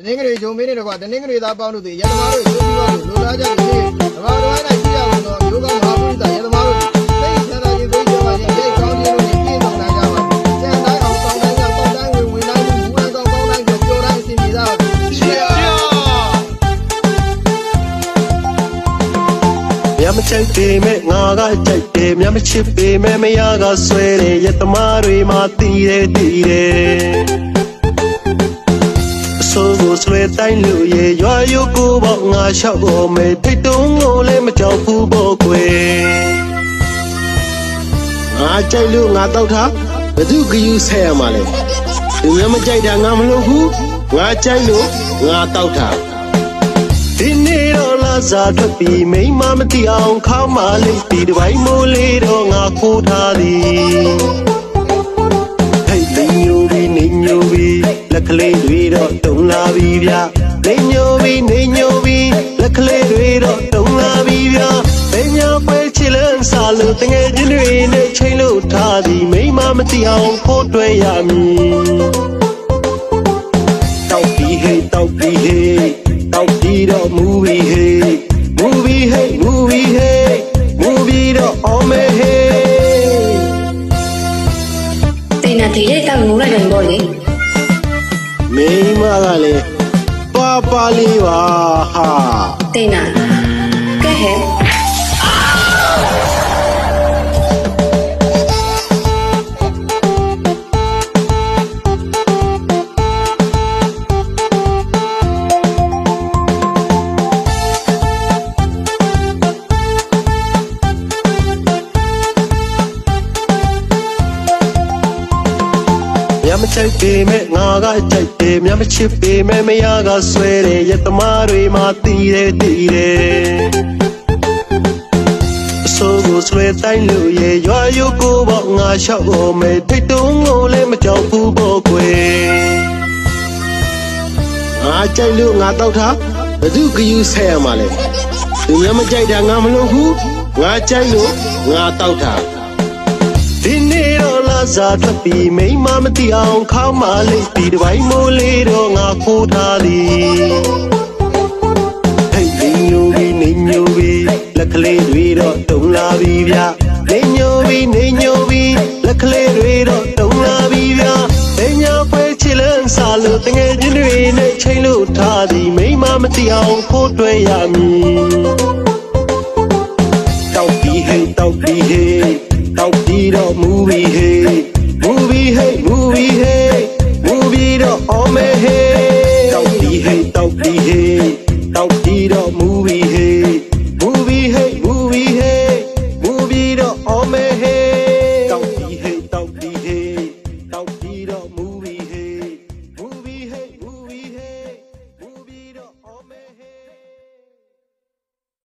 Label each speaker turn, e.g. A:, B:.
A: တနင်္ဂနွေဂျုံမင်းနဲ့တကွာတနင်္ဂနွေသားပေါင်းတို့သည်ရသမားတို့ရိုးပြီးတော့လိုလားကြသည်ဓမ္မတော်၌ရှိရသောမျိုးကောင်းမဟာပုရိသရသမားတို့သိချမ်းသာခြင်းသိကြပါခြင်းသိကောင်းခြင်းတို့နှင့်ပြည့်စုံနိုင်ကြပါကျန်တိုင်းအောင်ကောင်းတိုင်းကောင်းတိုင်းဝင်ဝင်တိုင်းမူအကောင်းကောင်းတိုင်းကြောကြောတိုင်းအစီအပြေသာရှိရ
B: မြမချိုက်ပေမဲ့ငါကကြိုက်တယ်မြမချစ်ပေမဲ့မရကဆွဲတယ်ရတမားတွေမှာတီးတယ်တီးတယ်အဆိုး ကိုဆွဲတိုင်းလူရဲ့ရွာရုပ်ကိုပေါ့ငါလျှောက်ဖို့မယ်ထိတ်တုံးကိုလည်းမကြောက်ဘူးပေါ့ကွယ်ငါကြိုက်လို့ငါတောက်တာဘသူကယူဆဲရမှာလဲသူမြမကြိုက်တာငါမလုပ်ဘူးငါကြိုက်လို့ငါတောက်တာဒီနေ့တော့လာစားထွက်ပြီးမိမမတိအောင်ခေါင်းမလေးဒီတစ်ပိုင်းမိုးလေးတော့ငါခိုးထားသည် က်ကလေးတွေတော့တုံလာပြီဗျနေညိုပြီးနေညိုပြီးလက်ကလေးတွေတော့တုံလာပြီဗျဘယ်ညာပွဲချစ်လန်းစားလို့တငယ်ချင်းတွေနဲ့ချိန်လို့ထားသည်မိမမတိအောင်ခိုးတွဲရမည်တောက်ပြီးဟေးတောက်ပြီးဟေး ပါ
C: ပါလေး
B: ပါဟာ
C: တင်တာကဲဟဲ့
B: မြမချိုက်ပေမဲ့ငါကကြိုက်တယ်မြမချစ်ပေမဲ့မရကဆွဲတယ်ရတမားတွေမှာတီးတယ်တီးတယ်အဆိုးကိုဆွဲတိုင်းလို့ရဲ့ရွာရုပ်ကိုပေါ့ငါလျှောက်ဖို့မယ်ထိတ်တုံးကိုလည်းမကြောက်ဘူးပေါ့ကွယ်ငါကြိုက်လို့ငါတောက်တာဘသူကယူဆဲရမှာလဲသူများမကြိုက်တာငါမလုပ်ဘူးငါကြိုက်လို့ငါတောက်တာဒီနေ့တော့လာ စားထွက်ပြီးမိမမတိအောင်ခေါင်းမလေးဒီတစ်ပိုင်းမိုးလေးတော့ငါခိုးထားသည်ဟဲ့နေညိုပြီးနေညိုပြီးလက်ကလေးတွေတော့တုံလာပြီဗျနေညိုပြီးနေညိုပြီးလက်ကလေးတွေတော့တုံလာပြီဗျဘယ်ညာပွဲချစ်လန်းစားလို့တငယ်ချင်းတွေနဲ့ချိန်လို့ထားသည်မိမမတိအောင်ခိုးတွဲရမည် movie hey movie hey movie hey movie တော့အော်မေဟေးတောက်တီဟေးတောက်တီဟေးတောက်တီတော့ movie hey movie hey movie hey movie တော့အော်မေဟေး